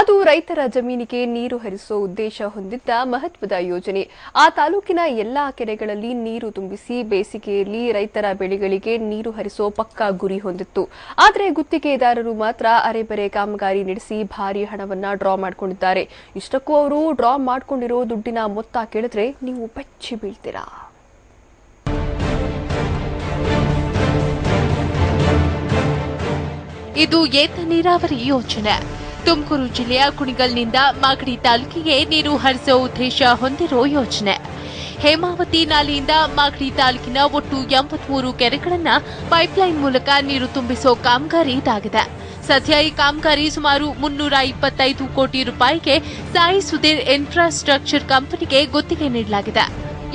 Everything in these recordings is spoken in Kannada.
ಅದು ರೈತರ ಜಮೀನಿಗೆ ನೀರು ಹರಿಸುವ ಉದ್ದೇಶ ಹೊಂದಿದ್ದ ಮಹತ್ವದ ಯೋಜನೆ. ಆ ತಾಲೂಕಿನ ಎಲ್ಲಾ ಕೆರೆಗಳಲ್ಲಿ ನೀರು ತುಂಬಿಸಿ ಬೇಸಿಗೆಯಲ್ಲಿ ರೈತರ ಬೆಳೆಗಳಿಗೆ ನೀರು ಹರಿಸೋ ಪಕ್ಕಾ ಗುರಿ ಹೊಂದಿತ್ತು. ಆದರೆ ಗುತ್ತಿಗೆದಾರರು ಮಾತ್ರ ಅರೆಬರೆ ಕಾಮಗಾರಿ ನಡೆಸಿ ಭಾರಿ ಹಣವನ್ನ ಡ್ರಾ ಮಾಡಿಕೊಂಡಿದ್ದಾರೆ. ಇಷ್ಟಕ್ಕೂ ಅವರು ಡ್ರಾ ಮಾಡಿಕೊಂಡಿರೋ ದುಡ್ಡಿನ ಮೊತ್ತ ಕೇಳಿದ್ರೆ ನೀವು ಬೆಚ್ಚಿ ಬೀಳ್ತೀರಾ? ಇದು ಏತ ನೀರಾವರಿ ಯೋಜನೆ. ತುಮಕೂರು ಜಿಲ್ಲೆಯ ಕುಣಿಗಲ್ನಿಂದ ಮಾಗಡಿ ತಾಲೂಕಿಗೆ ನೀರು ಹರಿಸುವ ಉದ್ದೇಶ ಹೊಂದಿರೋ ಯೋಜನೆ. ಹೇಮಾವತಿ ನಾಲೆಯಿಂದ ಮಾಗಡಿ ತಾಲೂಕಿನ ಒಟ್ಟು ಎಂಬತ್ಮೂರು ಕೆರೆಗಳನ್ನು ಪೈಪ್ಲೈನ್ ಮೂಲಕ ನೀರು ತುಂಬಿಸೋ ಕಾಮಗಾರಿ ಇದಾಗಿದೆ. ಸದ್ಯ ಈ ಕಾಮಗಾರಿ ಸುಮಾರು ಮುನ್ನೂರ ಇಪ್ಪತ್ತೈದು ಕೋಟಿ ರೂಪಾಯಿಗೆ ಸಾಯಿ ಸುಧೀರ್ ಇನ್ಫ್ರಾಸ್ಟ್ರಕ್ಚರ್ ಕಂಪನಿಗೆ ಗುತ್ತಿಗೆ ನೀಡಲಾಗಿದೆ.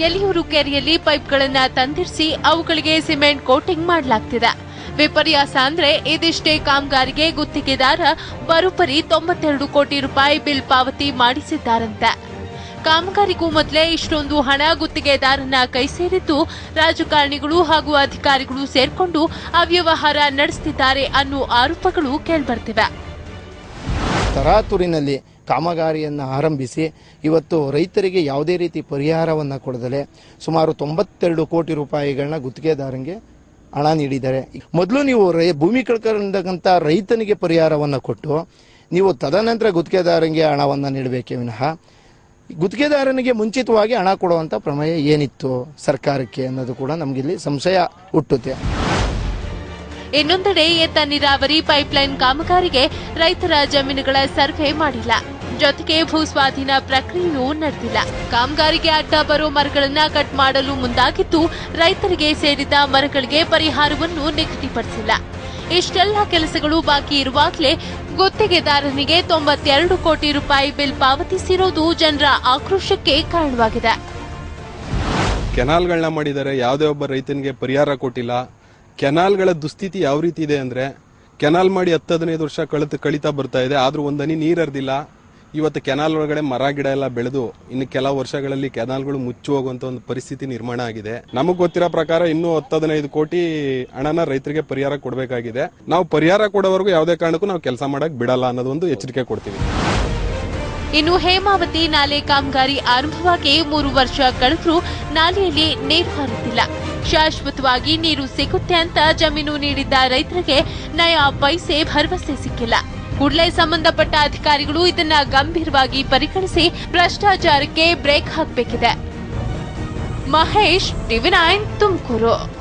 ಎಲಿಯೂರು ಕೆರೆಯಲ್ಲಿ ಪೈಪ್ಗಳನ್ನು ತಂದಿರಿಸಿ ಅವುಗಳಿಗೆ ಸಿಮೆಂಟ್ ಕೋಟಿಂಗ್ ಮಾಡಲಾಗ್ತಿದೆ. ವಿಪರ್ಯಾಸ ಅಂದ್ರೆ ಇದಿಷ್ಟೇ ಕಾಮಗಾರಿಗೆ ಗುತ್ತಿಗೆದಾರ ಬರೋಬ್ಬರಿ ತೊಂಬತ್ತೆರಡು ಕೋಟಿ ರೂಪಾಯಿ ಬಿಲ್ ಪಾವತಿ ಮಾಡಿಸಿದ್ದಾರಂತೆ. ಕಾಮಗಾರಿಗೂ ಮೊದಲೇ ಇಷ್ಟೊಂದು ಹಣ ಗುತ್ತಿಗೆದಾರನ ಕೈ ಸೇರಿದ್ದು ರಾಜಕಾರಣಿಗಳು ಹಾಗೂ ಅಧಿಕಾರಿಗಳು ಸೇರ್ಕೊಂಡು ಅವ್ಯವಹಾರ ನಡೆಸುತ್ತಿದ್ದಾರೆ ಅನ್ನೋ ಆರೋಪಗಳು ಕೇಳಿಬರ್ತಿವೆ. ತರಾತುರಿನಲ್ಲಿ ಕಾಮಗಾರಿಯನ್ನು ಆರಂಭಿಸಿ ಇವತ್ತು ರೈತರಿಗೆ ಯಾವುದೇ ರೀತಿ ಪರಿಹಾರವನ್ನು ಕೊಡದಲೆ ಸುಮಾರು ತೊಂಬತ್ತೆರಡು ಕೋಟಿ ರೂಪಾಯಿಗಳನ್ನ ಗುತ್ತಿಗೆದಾರನಿಗೆ ಹಣ ನೀಡಿದ್ದಾರೆ ಮೊದಲು ನೀವು ಭೂಮಿ ಕಳ್ಕೊಂಡಂತ ರೈತನಿಗೆ ಪರಿಹಾರವನ್ನು ಕೊಟ್ಟು, ನೀವು ತದನಂತರ ಗುತ್ತಿಗೆದಾರನಿಗೆ ಹಣವನ್ನು ನೀಡಬೇಕೇ ವಿನಃ, ಗುತ್ತಿಗೆದಾರನಿಗೆ ಮುಂಚಿತವಾಗಿ ಹಣ ಕೊಡುವಂಥ ಪ್ರಮೇಯ ಏನಿತ್ತು ಸರ್ಕಾರಕ್ಕೆ ಅನ್ನೋದು ಕೂಡ ನಮಗಿಲ್ಲಿ ಸಂಶಯ ಹುಟ್ಟುತ್ತೆ. ಇನ್ನೊಂದೆಡೆ ಎತ್ತ ನೀರಾವರಿ ಪೈಪ್ಲೈನ್ ಕಾಮಗಾರಿಗೆ ರೈತರ ಜಮೀನುಗಳ ಸರ್ವೆ ಮಾಡಿಲ್ಲ. ಜೊತೆಗೆ ಭೂಸ್ವಾಧೀನ ಪ್ರಕ್ರಿಯೆಯೂ ನಡೆದಿಲ್ಲ. ಕಾಮಗಾರಿಗೆ ಅಡ್ಡ ಬರೋ ಮರಗಳನ್ನ ಕಟ್ ಮಾಡಲು ಮುಂದಾಗಿದ್ದು, ರೈತರಿಗೆ ಸೇರಿದ ಮರಗಳಿಗೆ ಪರಿಹಾರವನ್ನು ನಿಗದಿಪಡಿಸಿಲ್ಲ. ಇಷ್ಟೆಲ್ಲ ಕೆಲಸಗಳು ಬಾಕಿ ಇರುವಾಗಲೇ ಗುತ್ತಿಗೆದಾರನಿಗೆ ತೊಂಬತ್ತೆರಡು ಕೋಟಿ ರೂಪಾಯಿ ಬಿಲ್ ಪಾವತಿಸಿರೋದು ಜನರ ಆಕ್ರೋಶಕ್ಕೆ ಕಾರಣವಾಗಿದೆ. ಕೆನಾಲ್ಗಳನ್ನ ಮಾಡಿದ್ದಾರೆ ಯಾವುದೇ ಒಬ್ಬ ರೈತನಿಗೆ ಪರಿಹಾರ ಕೊಟ್ಟಿಲ್ಲ. ಕೆನಾಲ್ಗಳ ದುಸ್ಥಿತಿ ಯಾವ ರೀತಿ ಇದೆ ಅಂದ್ರೆ, ಕೆನಾಲ್ ಮಾಡಿ ಹತ್ತು ಹದಿನೈದು ವರ್ಷ ಕಳೆದು ಕಳೀತಾ ಬರ್ತಾ ಇದೆ. ಆದ್ರೂ ಒಂದನಿ ನೀರು ಹರಿದಿಲ್ಲ. ಇವತ್ತು ಕೆನಾಲ್ ಒಳಗಡೆ ಮರ, ಗಿಡ ಎಲ್ಲ ಬೆಳೆದು ಇನ್ನು ಕೆಲವು ವರ್ಷಗಳಲ್ಲಿ ಕೆನಾಲ್ಗಳು ಮುಚ್ಚಿ ಹೋಗುವಂತ ಒಂದು ಪರಿಸ್ಥಿತಿ ನಿರ್ಮಾಣ ಆಗಿದೆ. ನಮಗ್ ಗೊತ್ತಿರೋ ಪ್ರಕಾರ ಇನ್ನೂ ಹತ್ತು ಹದಿನೈದು ಕೋಟಿ ಹಣನ ರೈತರಿಗೆ ಪರಿಹಾರ ಕೊಡಬೇಕಾಗಿದೆ. ನಾವು ಪರಿಹಾರ ಕೊಡೋವರೆಗೂ ಯಾವುದೇ ಕಾರಣಕ್ಕೂ ನಾವು ಕೆಲಸ ಮಾಡಕ್ ಬಿಡಲ್ಲ ಅನ್ನೋದೊಂದು ಎಚ್ಚರಿಕೆ ಕೊಡ್ತೀವಿ. ಇನ್ನು ಹೇಮಾವತಿ ನಾಲೆ ಕಾಮಗಾರಿ ಆರಂಭವಾಗಿ ಮೂರು ವರ್ಷ ಕಳೆದರೂ ನಾಲೆಯಲ್ಲಿ ನೀರು ಹರಿದಿಲ್ಲ. ಶಾಶ್ವತವಾಗಿ ನೀರು ಸಿಗುತ್ತೆ ಅಂತ ಜಮೀನು ನೀಡಿದ್ದ ರೈತರಿಗೆ ನಯಾ ಪೈಸೆ ಭರವಸೆ ಸಿಕ್ಕಿಲ್ಲ. ಕೂಡಲೇ ಸಂಬಂಧಪಟ್ಟ ಅಧಿಕಾರಿಗಳು ಇದನ್ನ ಗಂಭೀರವಾಗಿ ಪರಿಗಣಿಸಿ ಭ್ರಷ್ಟಾಚಾರಕ್ಕೆ break ಹಾಕಬೇಕಿದೆ. Mahesh TV nine Tumakuru.